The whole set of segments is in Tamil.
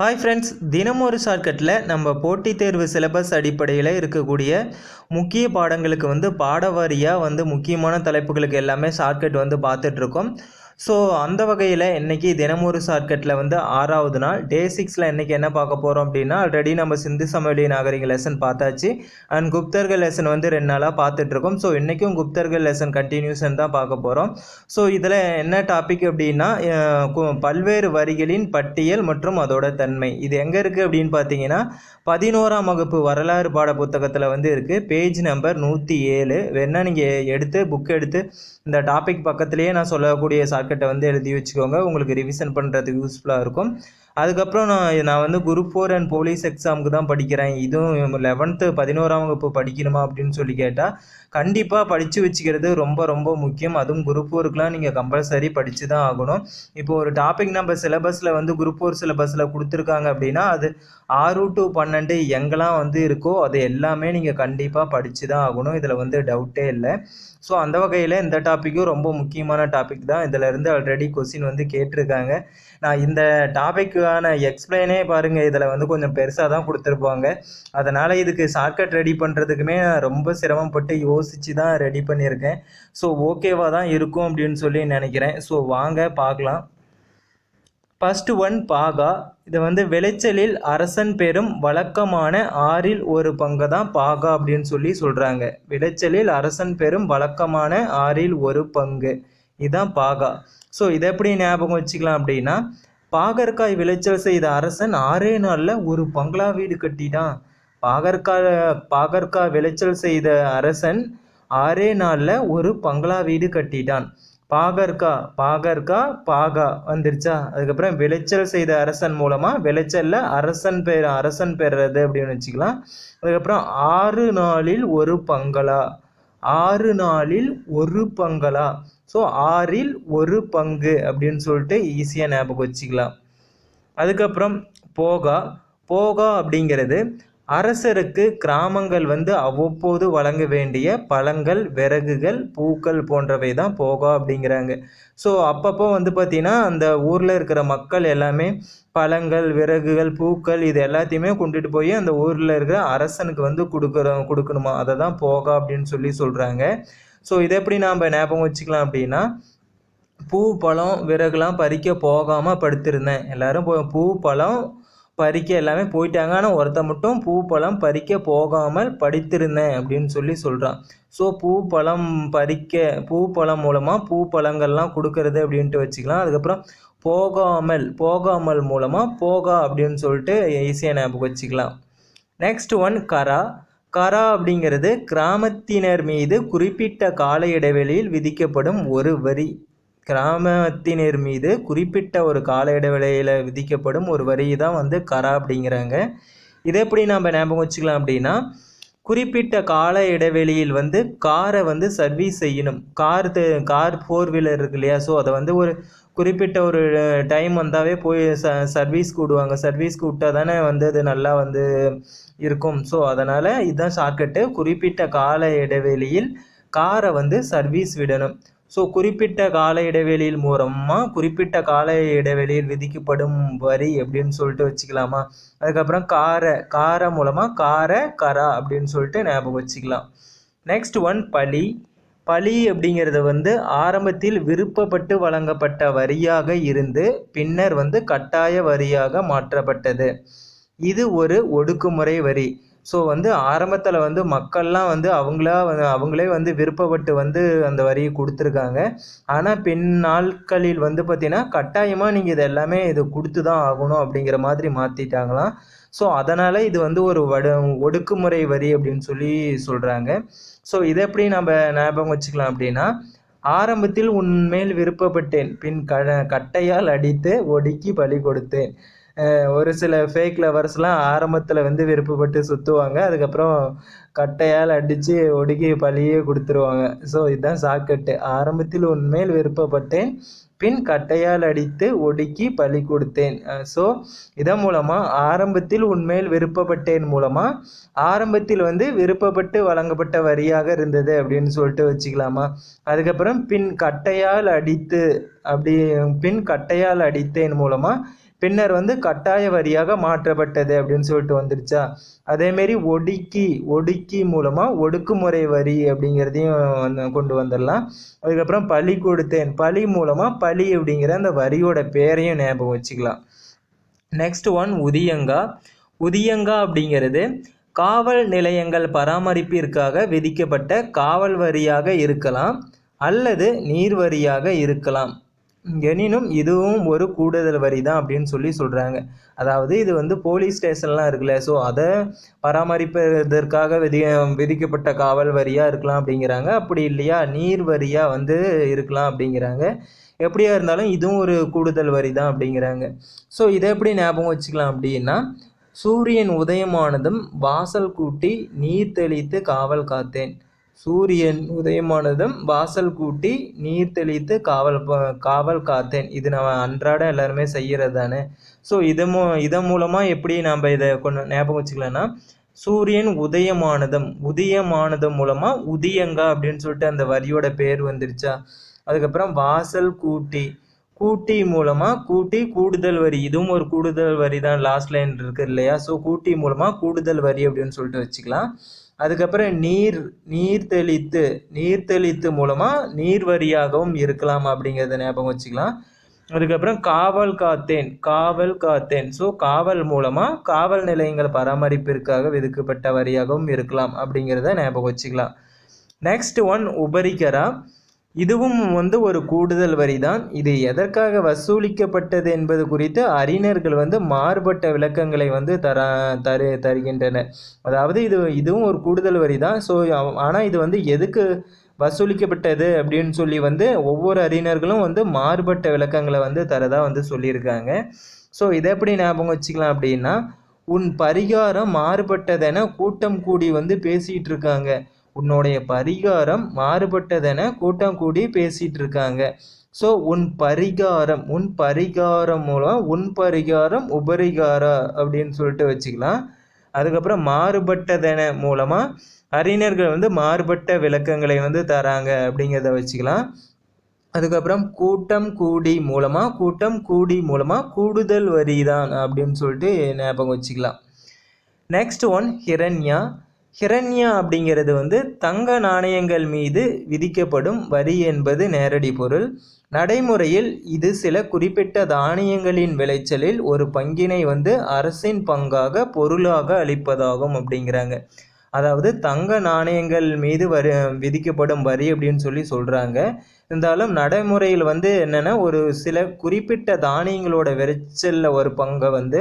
ஹாய் ஃப்ரெண்ட்ஸ் தினம் ஒரு ஷார்ட்கட்டில் நம்ம போட்டித் தேர்வு சிலபஸ் அடிப்படையில் இருக்கக்கூடிய முக்கிய பாடங்களுக்கு வந்து பாடவாரியாக வந்து முக்கியமான தலைப்புகளுக்கு எல்லாமே ஷார்ட்கட் வந்து பார்த்துட்ருக்கோம் ஸோ அந்த வகையில் இன்றைக்கி தினமொரு ஷார்ட்கட்டில் வந்து ஆறாவது நாள் டே சிக்ஸில் இன்றைக்கி என்ன பார்க்க போகிறோம் அப்படின்னா ஆல்ரெடி நம்ம சிந்து சமவெளி நாகரிக லெசன் பார்த்தாச்சு. அண்ட் குப்தர்கள் லெசன் வந்து ரெண்டு நாளாக பார்த்துட்ருக்கோம் ஸோ இன்றைக்கும் குப்தர்கள் லெசன் கண்டினியூஷன் தான் பார்க்க போகிறோம் ஸோ இதில் என்ன டாபிக் அப்படின்னா கு- பல்வேறு வரிகளின் பட்டியல் மற்றும் அதோட தன்மை. இது எங்கே இருக்குது அப்படின்னு பார்த்தீங்கன்னா பதினோராம் வகுப்பு வரலாறு பாட புத்தகத்தில் வந்து இருக்குது பேஜ் நம்பர் நூற்றி ஏழு. வேணால் நீங்கள் எடுத்து புக் எடுத்து இந்த டாபிக் பக்கத்துலேயே நான் சொல்லக்கூடிய மார்க்கெட்டை வந்து எழுதி வச்சுக்கோங்க. உங்களுக்கு ரிவிஷன் பண்ணுறதுக்கு யூஸ்ஃபுல்லாக இருக்கும். அதுக்கப்புறம் நான் நான் வந்து குரூப் ஃபோர் அண்ட் போலீஸ் எக்ஸாமுக்கு தான் படிக்கிறேன். இதுவும் லெவன்த்து பதினோராம் வகுப்பு படிக்கணுமா அப்படின்னு சொல்லி கேட்டால் கண்டிப்பாக படித்து வச்சுக்கிறது ரொம்ப ரொம்ப முக்கியம். அதுவும் குரூப் ஒர்க்லாம் நீங்கள் கம்பல்சரி படித்து தான் ஆகணும். இப்போ ஒரு டாபிக் நம்ம சிலபஸில் வந்து குரூப் ஒரு சிலபஸில் கொடுத்துருக்காங்க அப்படின்னா அது ஆறு டு பன்னெண்டு எங்கெல்லாம் வந்து இருக்கோ அது எல்லாமே நீங்கள் கண்டிப்பாக படித்து தான் ஆகணும். இதில் வந்து டவுட்டே இல்லை. ஸோ அந்த வகையில் இந்த டாப்பிக்கும் ரொம்ப முக்கியமான டாபிக் தான். இதில் இருந்து ஆல்ரெடி கொஸ்டின் வந்து கேட்டிருக்காங்க. நான் இந்த டாப்பிக்கான எக்ஸ்பிளைனே பாருங்கள் இதில் வந்து கொஞ்சம் பெருசாக தான் கொடுத்துருப்பாங்க. அதனால் இதுக்கு ஷார்ட்கட் ரெடி பண்ணுறதுக்குமே நான் ரொம்ப சிரமப்பட்டு யோசித்து தான் ரெடி பண்ணியிருக்கேன். ஸோ ஓகேவாக தான் இருக்கும் அப்படின்னு சொல்லி நினைக்கிறேன். ஸோ வாங்க பார்க்கலாம். ஃபஸ்ட்டு ஒன் பாகா. இது வந்து விளைச்சலில் அரசன் பெறும் வழக்கமான ஆறில் ஒரு பங்கு தான் பாகா அப்படின்னு சொல்லி சொல்கிறாங்க விளைச்சலில் அரசன் பெறும் வழக்கமான ஆறில் ஒரு பங்கு. இதுதான் பாகா. ஸோ இதை எப்படி ஞாபகம் வச்சுக்கலாம் அப்படின்னா பாகற்காய் விளைச்சல் செய்த அரசன் ஆறே நாளில் ஒரு பங்களா வீடு கட்டிட்டான். பாகற்கா பாகற்கா விளைச்சல் செய்த அரசன் ஆறே நாளில் ஒரு பங்களா வீடு கட்டிட்டான். பாகற்கா பாகற்கா பாகா வந்துருச்சா? அதுக்கப்புறம் விளைச்சல் செய்த அரசன் மூலமாக விளைச்சலில் அரசன் பெயர் அரசன் பெறது அப்படின்னு வச்சுக்கலாம். அதுக்கப்புறம் ஆறு நாளில் ஒரு பங்களா ஆறு நாளில் ஒரு பங்களா. ஸோ ஆறில் ஒரு பங்கு அப்படின்னு சொல்லிட்டு ஈஸியாக ஞாபகம் வச்சுக்கலாம். அதுக்கப்புறம் போகா போகா அப்படிங்கிறது அரசருக்கு கிராமங்கள் வந்து அவ்வப்போது வழங்க வேண்டிய பழங்கள் விறகுகள் பூக்கள் போன்றவை தான் போகா அப்படிங்கிறாங்க. ஸோ அப்பப்போ வந்து பார்த்திங்கன்னா அந்த ஊரில் இருக்கிற மக்கள் எல்லாமே பழங்கள் விறகுகள் பூக்கள் இது எல்லாத்தையுமே கொண்டுட்டு போய் அந்த ஊரில் இருக்கிற அரசனுக்கு வந்து கொடுக்குறோம் கொடுக்கணுமா? அதை தான் போகா அப்படின்னு சொல்லி சொல்கிறாங்க ஸோ இதை எப்படி நாம் ஞாபகம் வச்சுக்கலாம் அப்படின்னா பூ பழம் விறகுலாம் பறிக்க போகாமல் படுத்திருந்தேன். எல்லாரும் பூ பழம் பறிக்க எல்லாமே போயிட்டாங்க. ஆனால் ஒருத்த மட்டும் பூ பழம் பறிக்க போகாமல் படித்திருந்தேன் அப்படின்னு சொல்லி சொல்கிறான் ஸோ பூ பழம் பறிக்க பூ பழம் மூலமாக பூ பழங்கள்லாம் கொடுக்கறது அப்படின்ட்டு வச்சுக்கலாம். அதுக்கப்புறம் போகாமல் போகாமல் மூலமாக போகா அப்படின்னு சொல்லிட்டு ஈஸியாக ஞாபகம் வச்சுக்கலாம். நெக்ஸ்ட் ஒன் கரா. கரா அப்படிங்கிறது கிராமத்தினர் மீது குறிப்பிட்ட கால இடைவெளியில் விதிக்கப்படும் ஒரு வரி. கிராமத்தினர் மீது குறிப்பிட்ட ஒரு கால இடைவெளியில் விதிக்கப்படும் ஒரு வரி தான் வந்து கரா அப்படிங்கிறாங்க. இதை எப்படி நம்ம ஞாபகம் வச்சுக்கலாம் அப்படின்னா குறிப்பிட்ட கால இடைவெளியில் வந்து காரை வந்து சர்வீஸ் செய்யணும். கார் கார் ஃபோர் வீலர் இருக்கு இல்லையா? ஸோ அதை வந்து ஒரு குறிப்பிட்ட ஒரு டைம் வந்தாவே போய் ச சர்வீஸ்க்கு விடுவாங்க சர்வீஸ்க்கு விட்டால் தானே வந்து அது நல்லா வந்து இருக்கும். ஸோ அதனால் இதுதான் ஷார்ட்கட்டு குறிப்பிட்ட கால இடைவெளியில் காரை வந்து சர்வீஸ் விடணும். ஸோ குறிப்பிட்ட கால இடைவெளியில் மூலமாக குறிப்பிட்ட கால இடைவெளியில் விதிக்கப்படும் வரி அப்படின்னு சொல்லிட்டு வச்சுக்கலாமா? அதுக்கப்புறம் காரை காரை மூலமாக காரை கரா அப்படின்னு சொல்லிட்டு ஞாபகம் வச்சுக்கலாம். நெக்ஸ்ட் ஒன் பலி பலி அப்படிங்கிறது வந்து ஆரம்பத்தில் விருப்பப்பட்டு வழங்கப்பட்ட வரியாக இருந்து பின்னர் வந்து கட்டாய வரியாக மாற்றப்பட்டது. இது ஒரு ஒடுக்குமுறை வரி. ஸோ வந்து ஆரம்பத்தில் வந்து மக்கள்லாம் வந்து அவங்களா வந்து அவங்களே வந்து விருப்பப்பட்டு வந்து அந்த வரியை கொடுத்துருக்காங்க. ஆனால் பின் நாட்களில் வந்து பார்த்திங்கன்னா கட்டாயமாக நீங்கள் இது எல்லாமே இது கொடுத்து தான் ஆகணும் அப்படிங்கிற மாதிரி மாற்றிட்டாங்களாம் ஸோ அதனால் இது வந்து ஒரு வடு ஒடுக்குமுறை வரி அப்படின்னு சொல்லி சொல்கிறாங்க ஸோ இதை எப்படி நம்ம ஞாபகம் வச்சுக்கலாம் அப்படின்னா ஆரம்பத்தில் உன்மேல் விருப்பப்பட்டேன். பின் க கட்டையால் அடித்து ஒடுக்கி பலி கொடுத்தேன். ஒரு சில ஃபேக் லவர்ஸ்லாம் ஆரம்பத்தில் வந்து விருப்பப்பட்டு சுற்றுவாங்க அதுக்கப்புறம் கட்டையால் அடித்து ஒடுக்கி பழியே கொடுத்துருவாங்க. ஸோ இதுதான் சாக்கெட்டு ஆரம்பத்தில் உண்மையில் விருப்பப்பட்டேன். பின் கட்டையால் அடித்து ஒடுக்கி பழி கொடுத்தேன். ஸோ இதன் மூலமாக ஆரம்பத்தில் உண்மையில் விருப்பப்பட்டேன் மூலமாக ஆரம்பத்தில் வந்து விருப்பப்பட்டு வழங்கப்பட்ட வரியாக இருந்தது அப்படின்னு சொல்லிட்டு வச்சுக்கலாமா? அதுக்கப்புறம் பின் கட்டையால் அடித்து அப்படி பின் கட்டையால் அடித்தேன் மூலமாக பின்னர் வந்து கட்டாய வரியாக மாற்றப்பட்டது அப்படின்னு சொல்லிட்டு வந்துருச்சா? அதேமாரி ஒடுக்கி ஒடுக்கி மூலமாக ஒடுக்குமுறை வரி அப்படிங்கிறதையும் வந்து கொண்டு வந்துடலாம் அதுக்கப்புறம் பலி கொடுத்தேன். பலி மூலமாக பலி அப்படிங்கிற அந்த வரியோட பேரையும் ஞாபகம் வச்சுக்கலாம். Next one உதியங்கா. உதியங்கா அப்படிங்கிறது காவல் நிலையங்கள் பராமரிப்பிற்காக விதிக்கப்பட்ட காவல் வரியாக இருக்கலாம் அல்லது நீர் வரியாக இருக்கலாம். எனினும் இதுவும் ஒரு கூடுதல் வரி தான் அப்படின்னு சொல்லி சொல்கிறாங்க அதாவது இது வந்து போலீஸ் ஸ்டேஷன்லாம் இருக்குல்ல ஸோ அதை பராமரிப்பதற்காக விதி விதிக்கப்பட்ட காவல் வரியாக இருக்கலாம் அப்படிங்கிறாங்க. அப்படி இல்லையா நீர் வரியாக வந்து இருக்கலாம் அப்படிங்கிறாங்க. எப்படியா இருந்தாலும் இதுவும் ஒரு கூடுதல் வரி தான் அப்படிங்கிறாங்க. ஸோ இதை எப்படி ஞாபகம் வச்சுக்கலாம் அப்படின்னா சூரியன் உதயமானதும் வாசல் கூட்டி நீர் தெளித்து காவல் காத்தேன். சூரியன் உதயமானதும் வாசல் கூட்டி நீர் தெளித்து காவல் காவல் காத்தேன். இது நம்ம அன்றாட எல்லாருமே செய்கிறது தானே ஸோ இது மூ இதன் மூலமாக எப்படி நம்ம இதை கொஞ்சம் ஞாபகம் வச்சுக்கலாம்னா சூரியன் உதயமானதும் உதயமானதும் மூலமாக உதியங்கா அப்படின்னு சொல்லிட்டு அந்த வரியோட பேர் வந்துருச்சா? அதுக்கப்புறம் வாசல் கூட்டி கூட்டி மூலமாக கூட்டி கூடுதல் வரி. இதுவும் ஒரு கூடுதல் வரி தான் லாஸ்ட் லைன் இருக்குது இல்லையா? ஸோ கூட்டி மூலமாக கூடுதல் வரி அப்படின்னு சொல்லிட்டு வச்சுக்கலாம். அதுக்கப்புறம் நீர் நீர் தெளித்து நீர் தெளித்து மூலமாக நீர் வரியாகவும் இருக்கலாம் அப்படிங்கிறத ஞாபகம் வச்சுக்கலாம். அதுக்கப்புறம் காவல் காத்தேன் காவல் காத்தேன். ஸோ காவல் மூலமாக காவல் நிலையங்கள் பராமரிப்பிற்காக விதிக்கப்பட்ட வரியாகவும் இருக்கலாம் அப்படிங்கிறத ஞாபகம் வச்சுக்கலாம். நெக்ஸ்ட் ஒன் உபரிகரா. இதுவும் வந்து ஒரு கூடுதல் வரி தான் இது எதற்காக வசூலிக்கப்பட்டது என்பது குறித்து அறிஞர்கள் வந்து மாறுபட்ட விளக்கங்களை வந்து தர தரு தருகின்றனர். அதாவது இது இதுவும் ஒரு கூடுதல் வரி தான் ஸோ ஆனால் இது வந்து எதுக்கு வசூலிக்கப்பட்டது அப்படின்னு சொல்லி வந்து ஒவ்வொரு அறிஞர்களும் வந்து மாறுபட்ட விளக்கங்களை வந்து தரதாக வந்து சொல்லியிருக்காங்க. ஸோ இதை எப்படி ஞாபகம் வச்சுக்கலாம் அப்படின்னா உன் பரிகாரம் மாறுபட்டதென கூட்டம் கூடி வந்து பேசிகிட்டு இருக்காங்க. உன்னுடைய பரிகாரம் மாறுபட்டதென கூட்டம் கூடி பேசிட்டு இருக்காங்க ஸோ உன் பரிகாரம் உன் பரிகாரம் மூலம் உன் பரிகாரம் உபரிகாரா அப்படின்னு சொல்லிட்டு வச்சுக்கலாம். அதுக்கப்புறம் மாறுபட்டதென மூலமாக அறிஞர்கள் வந்து மாறுபட்ட விளக்கங்களை வந்து தராங்க அப்படிங்கிறத வச்சுக்கலாம். அதுக்கப்புறம் கூட்டம் கூடி மூலமாக கூட்டம் கூடி மூலமாக கூடுதல் வரி தான் அப்படின்னு சொல்லிட்டு ஞாபகம் வச்சுக்கலாம். Next one ஹிரண்யா. ஹிரண்யா அப்படிங்கிறது வந்து தங்க நாணயங்கள் மீது விதிக்கப்படும் வரி என்பது நேரடி பொருள். நடைமுறையில் இது சில குறிப்பிட்ட தானியங்களின் விளைச்சலில் ஒரு பங்கினை வந்து அரசின் பங்காக பொருளாக அளிப்பதாகும் அப்படிங்கிறாங்க. அதாவது தங்க நாணயங்கள் மீது வரி விதிக்கப்படும் வரி அப்படின்னு சொல்லி சொல்கிறாங்க இருந்தாலும் நடைமுறையில் வந்து என்னென்னா ஒரு சில குறிப்பிட்ட தானியங்களோட விளைச்சலில் ஒரு பங்கை வந்து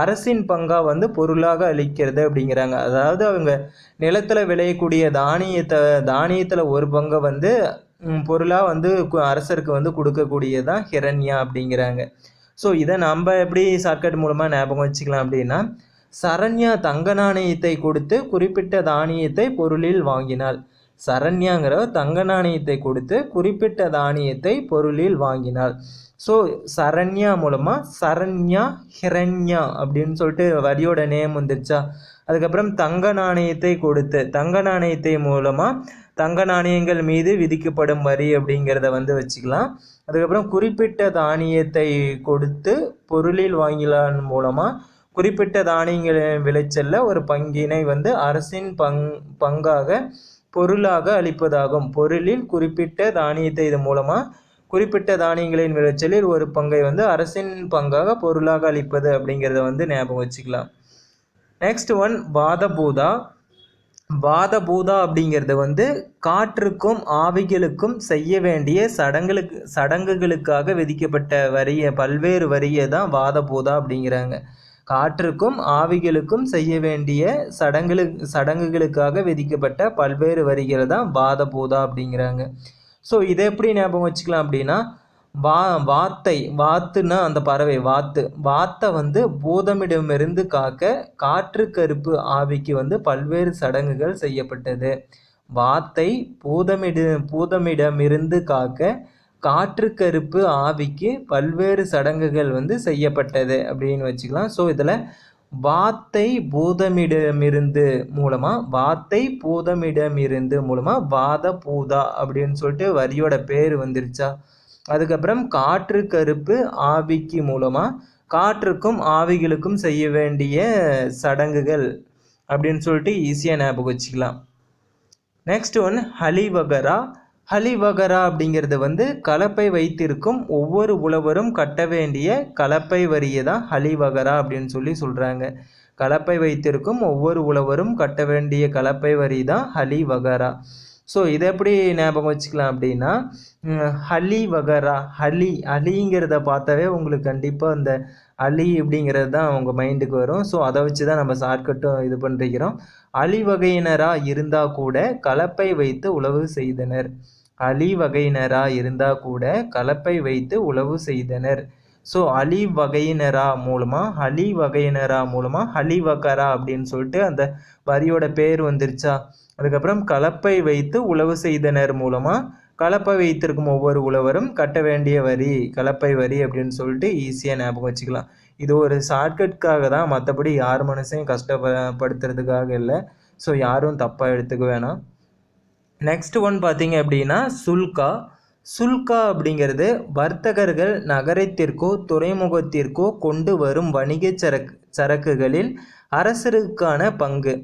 அரசின் பங்காக வந்து பொருளாக அளிக்கிறது அப்படிங்கிறாங்க. அதாவது அவங்க நிலத்தில் விளையக்கூடிய தானியத்தை தானியத்தில் ஒரு பங்கை வந்து பொருளாக வந்து கு- அரசருக்கு வந்து கொடுக்கக்கூடியதான் ஹிரண்யா அப்படிங்கிறாங்க. ஸோ இதை நம்ம எப்படி ஷார்ட்கட் மூலமாக ஞாபகம் வச்சுக்கலாம் அப்படின்னா சரண்யா தங்க நாணயத்தை கொடுத்து குறிப்பிட்ட தானியத்தை பொருளில் வாங்கினாள். சரண்யாங்கிற தங்க நாணயத்தை கொடுத்து குறிப்பிட்ட தானியத்தை பொருளில் வாங்கினாள். ஸோ சரண்யா மூலமாக சரண்யா ஹிரண்யா அப்படின்னு சொல்லிட்டு வரியோட நேம் வந்துருச்சா. அதுக்கப்புறம் தங்க நாணயத்தை கொடுத்து தங்க நாணயத்தை மூலமாக தங்க நாணயங்கள் மீது விதிக்கப்படும் வரி அப்படிங்கிறத வந்து வச்சுக்கலாம். அதுக்கப்புறம் குறிப்பிட்ட தானியத்தை கொடுத்து பொருளில் வாங்கிலான் மூலமாக குறிப்பிட்ட தானியங்களின் விளைச்சல்ல ஒரு பங்கினை வந்து அரசின் பங் பங்காக பொருளாக அளிப்பதாகும். பொருளில் குறிப்பிட்ட தானியத்தை இது மூலமாக குறிப்பிட்ட தானியங்களின் விளைச்சலில் ஒரு பங்கை வந்து அரசின் பங்காக பொருளாக அளிப்பது அப்படிங்கிறத வந்து ஞாபகம் வச்சுக்கலாம். Next one வாதபூதா. வாதபூதா அப்படிங்கிறது வந்து காற்றுக்கும் ஆவிகளுக்கும் செய்ய வேண்டிய சடங்குகளுக்கு சடங்குகளுக்காக விதிக்கப்பட்ட வரிய பல்வேறு வரியை தான் வாதபூதா அப்படிங்கிறாங்க. காற்றுக்கும் ஆவிகளுக்கும் செய்ய வேண்டிய சடங்குகளு சடங்குகளுக்காக விதிக்கப்பட்ட பல்வேறு வரிகளை தான் வாதபூதா அப்படிங்கிறாங்க. ஸோ இதை எப்படி ஞாபகம் வச்சுக்கலாம் அப்படின்னா வா வாத்தை வாத்துன்னா அந்த பறவை வாத்து. வாத்தை வந்து பூதமிடமிருந்து காக்க காற்று கருப்பு ஆவிக்கு வந்து பல்வேறு சடங்குகள் செய்யப்பட்டது. வாத்தை பூதமிடு பூதமிடமிருந்து காக்க காற்று கருப்பு ஆவிக்கு பல்வேறு சடங்குகள் வந்து செய்யப்பட்டது அப்படின்னு வச்சுக்கலாம். ஸோ இதில் வாத்தை பூதமிடமிருந்து மூலமாக வாத்தை பூதமிடமிருந்து மூலமாக வாத பூதா அப்படின்னு சொல்லிட்டு வரியோட பேர் வந்துருச்சா? அதுக்கப்புறம் காற்று கருப்பு ஆவிக்கு மூலமாக காற்றுக்கும் ஆவிகளுக்கும் செய்ய வேண்டிய சடங்குகள் அப்படின்னு சொல்லிட்டு ஈஸியாக ஞாபகம் வச்சுக்கலாம். நெக்ஸ்ட் ஒன் ஹலிவகரா ஹலிவகரா அப்படிங்கிறது வந்து கலப்பை வைத்திருக்கும் ஒவ்வொரு உழவரும் கட்ட வேண்டிய கலப்பை வரியை தான் ஹலிவகரா அப்படின்னு சொல்லி சொல்கிறாங்க கலப்பை வைத்திருக்கும் ஒவ்வொரு உழவரும் கட்ட வேண்டிய கலப்பை வரி தான் ஹலிவகரா. ஸோ இதை எப்படி ஞாபகம் வச்சுக்கலாம் அப்படின்னா ஹலி வகரா ஹலி அலிங்கிறத பார்த்தாவே உங்களுக்கு கண்டிப்பாக அந்த அலி அப்படிங்கிறது தான் உங்கள் மைண்டுக்கு வரும். ஸோ அதை வச்சு தான் நம்ம ஷார்ட்கட்டும் இது பண்ணிருக்கிறோம் அலி வகையினராக இருந்தால் கூட கலப்பை வைத்து உழவு செய்தனர். அலி வகையினராக இருந்தால் கூட கலப்பை வைத்து உழவு செய்தனர். ஸோ அலி வகையினரா மூலமாக ஹலி வகையினரா மூலமாக ஹலி வகரா அப்படின்னு சொல்லிட்டு அந்த வரியோட பேர் வந்துருச்சா? அதுக்கப்புறம் கலப்பை வைத்து உழவு செய்தனர் மூலமாக கலப்பை வைத்திருக்கும் ஒவ்வொரு உழவரும் கட்ட வேண்டிய வரி கலப்பை வரி அப்படின்னு சொல்லிட்டு ஈஸியாக ஞாபகம் வச்சுக்கலாம். இது ஒரு ஷார்ட்கட்காக தான் மற்றபடி யார் மனசையும் கஷ்டப்படுத்துறதுக்காக இல்லை. ஸோ யாரும் தப்பாக எடுத்துக்க வேணாம். நெக்ஸ்ட் ஒன் பார்த்தீங்க அப்படின்னா சுல்கா. சுல்கா அப்படிங்கிறது வர்த்தகர்கள் நகரத்திற்கோ துறைமுகத்திற்கோ கொண்டு வரும் வணிக சரக்கு சரக்குகளில் அரசருக்கான பங்கு.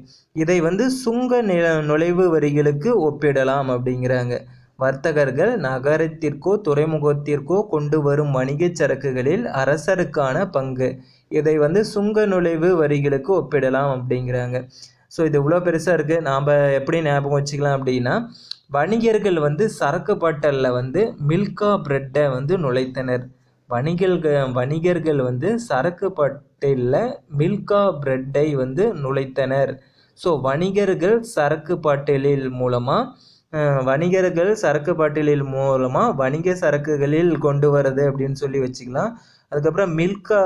இதை வந்து சுங்க நில நுழைவு வரிகளுக்கு ஒப்பிடலாம் அப்படிங்கிறாங்க. வர்த்தகர்கள் நகரத்திற்கோ துறைமுகத்திற்கோ கொண்டு வரும் வணிக சரக்குகளில் அரசருக்கான பங்கு. இதை வந்து சுங்க நுழைவு வரிகளுக்கு ஒப்பிடலாம் அப்படிங்கிறாங்க. ஸோ இது இவ்வளோ பெருசாக இருக்குது நாம் எப்படி ஞாபகம் வச்சுக்கலாம் அப்படின்னா வணிகர்கள் வந்து சரக்கு பட்டலில் வந்து மில்கா பிரெட்டை வந்து நுழைத்தனர். வணிகர்கள் வணிகர்கள் வந்து சரக்கு பட் பட்டியலில் மில்கா பிரெட்டை வந்து நுழைத்தனர். ஸோ வணிகர்கள் சரக்கு பட்டியலில் மூலமாக வணிகர்கள் சரக்கு பட்டியலில் மூலமாக வணிக சரக்குகளில் கொண்டு வரது அப்படின்னு சொல்லி வச்சுக்கலாம். அதுக்கப்புறம் மில்கா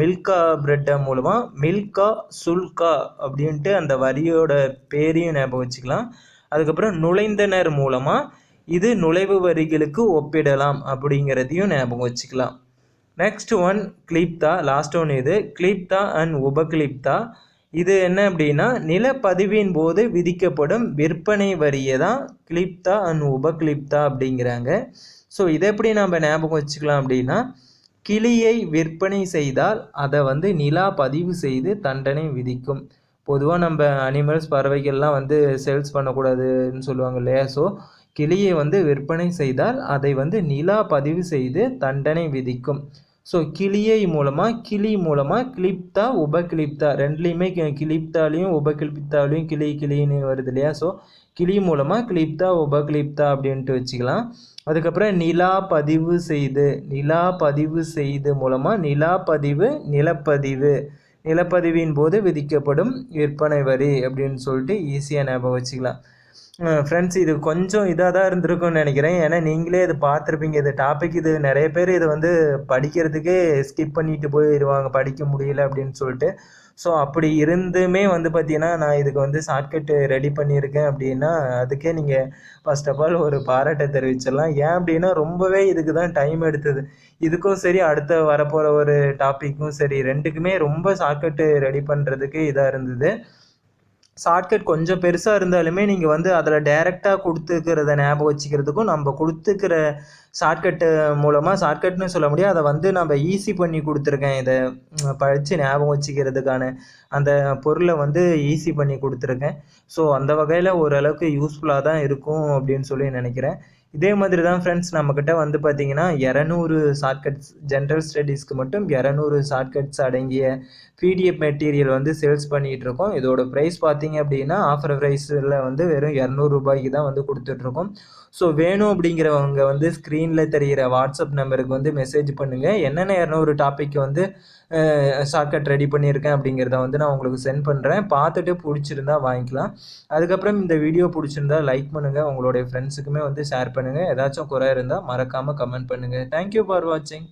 மில்கா பிரெட்டை மூலமாக மில்கா சுல்கா அப்படின்ட்டு அந்த வரியோட பேரையும் ஞாபகம் வச்சுக்கலாம். அதுக்கப்புறம் நுழைந்தனர் மூலமாக இது நுழைவு வரிகளுக்கு ஒப்பிடலாம் அப்படிங்கிறதையும் ஞாபகம் வச்சுக்கலாம். நெக்ஸ்ட் ஒன் கிளிப்தா லாஸ்ட் ஒன் இது. கிளிப்தா அண்ட் உபகிளிப்தா இது என்ன அப்படின்னா நிலப்பதிவின் போது விதிக்கப்படும் விற்பனை வரியை தான் கிளிப்தா அண்ட் உபகிளிப்தா அப்படிங்கிறாங்க. ஸோ இதை எப்படி நம்ம ஞாபகம் வச்சுக்கலாம் அப்படின்னா கிளியை விற்பனை செய்தால் அதை வந்து நிலா பதிவு செய்து தண்டனை விதிக்கும். பொதுவாக நம்ம அனிமல்ஸ் பறவைகள்லாம் வந்து சேல்ஸ் பண்ணக்கூடாதுன்னு சொல்லுவாங்க இல்லையா? ஸோ கிளியை வந்து விற்பனை செய்தால் அதை வந்து நிலா பதிவு செய்து தண்டனை விதிக்கும். ஸோ கிளியை மூலமாக கிளி மூலமாக கிளிப்தா உபகிளிப்தா? ரெண்டுலேயுமே கிளிப்தாலையும் உபகிளிப்தாலையும் கிளி கிளின்னு வருது இல்லையா? ஸோ கிளி மூலமாக கிளிப்தா உபகிளிப்தா அப்படின்ட்டு வச்சுக்கலாம். அதுக்கப்புறம் நிலா பதிவு செய்து நிலா பதிவு செய்து மூலமாக நிலா பதிவு நிலப்பதிவு. நிலப்பதிவின் போது விதிக்கப்படும் விற்பனை வரி அப்படின்னு சொல்லிட்டு ஈஸியாக ஞாபகம் வச்சுக்கலாம். ஃப்ரெண்ட்ஸ் இது கொஞ்சம் இதாக தான் இருந்திருக்கும்னு நினைக்கிறேன். ஏன்னா நீங்களே இது பார்த்துருப்பீங்க. இது டாபிக் இது நிறைய பேர் இதை வந்து படிக்கிறதுக்கே ஸ்கிப் பண்ணிட்டு போயிடுவாங்க படிக்க முடியல அப்படின்னு சொல்லிட்டு. ஸோ அப்படி இருந்துமே வந்து பார்த்தீங்கன்னா நான் இதுக்கு வந்து ஷார்ட்கட்டு ரெடி பண்ணியிருக்கேன் அப்படின்னா அதுக்கே நீங்கள் ஃபர்ஸ்ட் ஆஃப் ஆல் ஒரு பாராட்டை தெரிவிச்சிடலாம். ஏன் அப்படின்னா ரொம்பவே இதுக்கு தான் டைம் எடுத்தது. இதுக்கும் சரி அடுத்த வரப்போகிற ஒரு டாப்பிக்கும் சரி ரெண்டுக்குமே ரொம்ப ஷார்ட்கட்டு ரெடி பண்ணுறதுக்கு இதாக இருந்தது. ஷார்ட்கட் கொஞ்சம் பெருசாக இருந்தாலுமே நீங்கள் வந்து அதில் டைரெக்டாக கொடுத்துக்கிறத ஞாபகம் வச்சுக்கிறதுக்கும் நம்ம கொடுத்துக்கிற ஷார்ட்கட்டு மூலமாக ஷார்ட்கட்னு சொல்ல முடியாது. அதை வந்து நம்ம ஈஸி பண்ணி கொடுத்துருக்கேன். இதை படித்து ஞாபகம் வச்சுக்கிறதுக்கான அந்த பொருளை வந்து ஈஸி பண்ணி கொடுத்துருக்கேன். ஸோ அந்த வகையில் ஓரளவுக்கு யூஸ்ஃபுல்லாக தான் இருக்கும் அப்படின்னு சொல்லி நினைக்கிறேன். இதே மாதிரி தான் ஃப்ரெண்ட்ஸ் நம்மக்கிட்ட வந்து பார்த்திங்கன்னா இரநூறு ஷார்ட்கட்ஸ் ஜென்ரல் ஸ்டடீஸ்க்கு மட்டும் இரநூறு ஷார்ட்கட்ஸ் அடங்கிய பிடிஎஃப் மெட்டீரியல் வந்து சேல்ஸ் பண்ணிகிட்டு இருக்கோம் இதோட ப்ரைஸ் பார்த்தீங்க அப்படின்னா ஆஃபர் ப்ரைஸில் வந்து வெறும் இரநூறுபாய்க்கு தான் வந்து கொடுத்துட்ருக்கோம். ஸோ வேணும் அப்படிங்கிறவங்க வந்து ஸ்க்ரீனில் தெரிகிற வாட்ஸ்அப் நம்பருக்கு வந்து மெசேஜ் பண்ணுங்கள் என்னென்ன இரநூறு டாபிக் வந்து ஷார்ட்கட் ரெடி பண்ணியிருக்கேன் அப்படிங்கிறத வந்து நான் உங்களுக்கு சென்ட் பண்ணுறேன் பார்த்துட்டு பிடிச்சிருந்தா வாங்கிக்கலாம். அதுக்கப்புறம் இந்த வீடியோ பிடிச்சிருந்தா லைக் பண்ணுங்கள் உங்களுடைய ஃப்ரெண்ட்ஸுக்குமே வந்து ஷேர் பண்ணுங்கள் ஏதாச்சும் குறை இருந்தால் மறக்காமல் கமெண்ட் பண்ணுங்கள் தேங்க்யூ ஃபார் வாட்சிங்